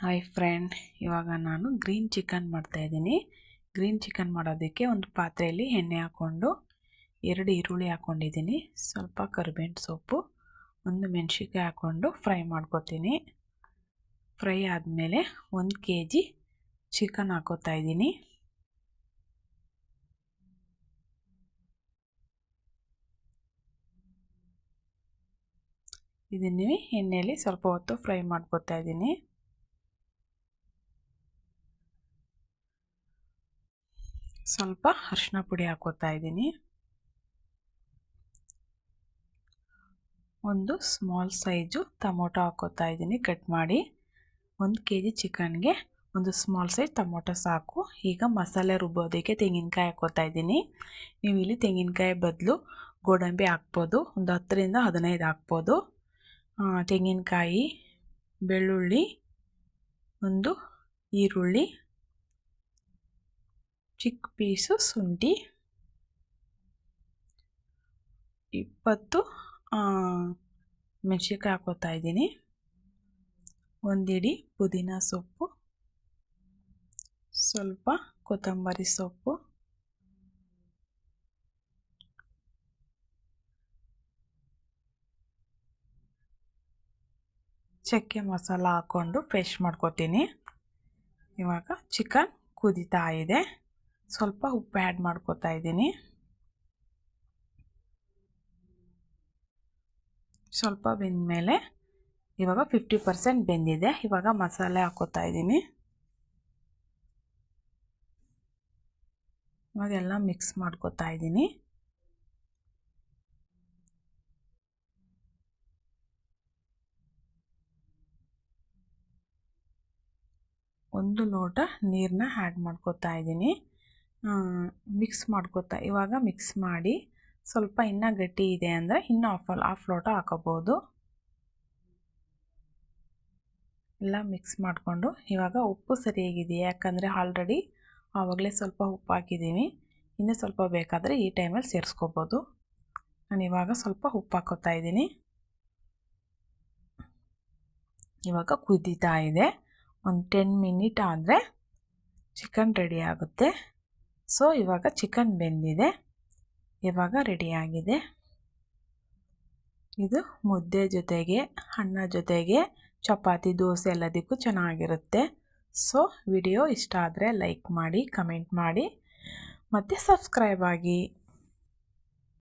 Hi friend ಇವಾಗ ನಾನು green chicken ಮಾಡ್ತಾಯಿದ್ದೀನಿ ಗ್ರೀನ್ ಚಿಕನ್ ಮಾಡೋದಕ್ಕೆ ಒಂದು ಪಾತ್ರೆಯಲ್ಲಿ ಎಣ್ಣೆ ಹಾಕ್ಕೊಂಡು ಎರಡು ಈರುಳ್ಳಿ ಹಾಕ್ಕೊಂಡಿದ್ದೀನಿ. ಸ್ವಲ್ಪ ಕರಿಬೇವಿನ ಸೊಪ್ಪು, ಒಂದು ಮೆಣಸಿನ್ಕಾಯಿ ಹಾಕ್ಕೊಂಡು ಫ್ರೈ ಮಾಡ್ಕೊತೀನಿ. ಫ್ರೈ ಆದಮೇಲೆ ಒಂದು ಕೆ ಜಿ ಚಿಕನ್ ಹಾಕೋತಾ ಇದ್ದೀನಿ. ಇದನ್ನು ಎಣ್ಣೆಯಲ್ಲಿ ಸ್ವಲ್ಪ ಹೊತ್ತು ಫ್ರೈ ಮಾಡ್ಕೊತಾ ಇದ್ದೀನಿ. ಸ್ವಲ್ಪ ಅರಿಶಿನ ಪುಡಿ ಹಾಕೋತಾ ಇದ್ದೀನಿ. ಒಂದು ಸ್ಮಾಲ್ ಸೈಜು ಟೊಮೊಟೊ ಹಾಕೋತಾ ಇದ್ದೀನಿ ಕಟ್ ಮಾಡಿ. ಒಂದು ಕೆ ಜಿ ಚಿಕನ್ಗೆ ಒಂದು ಸ್ಮಾಲ್ ಸೈಜ್ ಟೊಮೊಟೊ ಸಾಕು. ಈಗ ಮಸಾಲೆ ರುಬ್ಬೋದಕ್ಕೆ ತೆಂಗಿನಕಾಯಿ ಹಾಕೋತಾ ಇದ್ದೀನಿ. ನೀವು ಇಲ್ಲಿ ತೆಂಗಿನಕಾಯಿ ಬದಲು ಗೋಡಂಬಿ ಹಾಕ್ಬೋದು. ಒಂದು ಹತ್ತರಿಂದ ಹದಿನೈದು ಹಾಕ್ಬೋದು. ತೆಂಗಿನಕಾಯಿ, ಬೆಳ್ಳುಳ್ಳಿ, ಒಂದು ಈರುಳ್ಳಿ ಚಿಕ್ಕ ಪೀಸು ಶುಂಠಿ ಇಪ್ಪತ್ತು ಮೆಣಸಿನ್ಕಾಯಿ ಹಾಕೋತಾ ಇದ್ದೀನಿ. ಒಂದಿಡಿ ಪುದೀನ ಸೊಪ್ಪು, ಸ್ವಲ್ಪ ಕೊತ್ತಂಬರಿ ಸೊಪ್ಪು, ಚಕ್ಕೆ ಮಸಾಲ ಹಾಕ್ಕೊಂಡು ಪೇಸ್ಟ್ ಮಾಡ್ಕೊತೀನಿ. ಇವಾಗ ಚಿಕನ್ ಕುದೀತಾ ಇದೆ. ಸ್ವಲ್ಪ ಉಪ್ಪು ಆ್ಯಡ್ ಮಾಡ್ಕೋತಾ ಇದ್ದೀನಿ. ಸ್ವಲ್ಪ ಬೆಂದಮೇಲೆ ಇವಾಗ ಫಿಫ್ಟಿ ಪರ್ಸೆಂಟ್ ಬೆಂದಿದೆ. ಇವಾಗ ಮಸಾಲೆ ಹಾಕೋತಾ ಇದ್ದೀನಿ. ಇವಾಗೆಲ್ಲ ಮಿಕ್ಸ್ ಮಾಡ್ಕೋತಾ ಇದ್ದೀನಿ. ಒಂದು ಲೋಟ ನೀರನ್ನ ಆ್ಯಡ್ ಮಾಡ್ಕೋತಾ ಇದ್ದೀನಿ. ಮಿಕ್ಸ್ ಮಾಡ್ಕೋತಾ ಇವಾಗ ಮಿಕ್ಸ್ ಮಾಡಿ ಸ್ವಲ್ಪ ಇನ್ನೂ ಗಟ್ಟಿ ಇದೆ ಅಂದರೆ ಇನ್ನೂ ಆಫ್ ಆಫ್ ಲೋಟ ಹಾಕೋಬೋದು. ಎಲ್ಲ ಮಿಕ್ಸ್ ಮಾಡಿಕೊಂಡು ಇವಾಗ ಉಪ್ಪು ಸರಿಯಾಗಿದೆಯಾ? ಯಾಕಂದರೆ ಆಲ್ರೆಡಿ ಆವಾಗಲೇ ಸ್ವಲ್ಪ ಉಪ್ಪು ಹಾಕಿದ್ದೀನಿ ಇನ್ನೂ ಸ್ವಲ್ಪ ಬೇಕಾದರೆ ಈ ಟೈಮಲ್ಲಿ ಸೇರಿಸ್ಕೋಬೋದು. ನಾನು ಇವಾಗ ಸ್ವಲ್ಪ ಉಪ್ಪು ಹಾಕೋತಾ ಇದ್ದೀನಿ. ಇವಾಗ ಕುದೀತಾ ಇದೆ. ಒಂದು ಟೆನ್ ಮಿನಿಟ್ ಆದರೆ ಚಿಕನ್ ರೆಡಿ ಆಗುತ್ತೆ. ಸೊ ಇವಾಗ ಚಿಕನ್ ಬೆಂದಿದೆ. ಇವಾಗ ರೆಡಿಯಾಗಿದೆ ಇದು ಮುದ್ದೆ ಜೊತೆಗೆ, ಅನ್ನ ಜೊತೆಗೆ, ಚಪಾತಿ, ದೋಸೆ ಎಲ್ಲದಕ್ಕೂ ಚೆನ್ನಾಗಿರುತ್ತೆ. ಸೊ ವಿಡಿಯೋ ಇಷ್ಟ ಆದರೆ ಲೈಕ್ ಮಾಡಿ ಕಮೆಂಟ್ ಮಾಡಿ. ಮತ್ತು ಸಬ್ಸ್ಕ್ರೈಬ್ ಆಗಿ.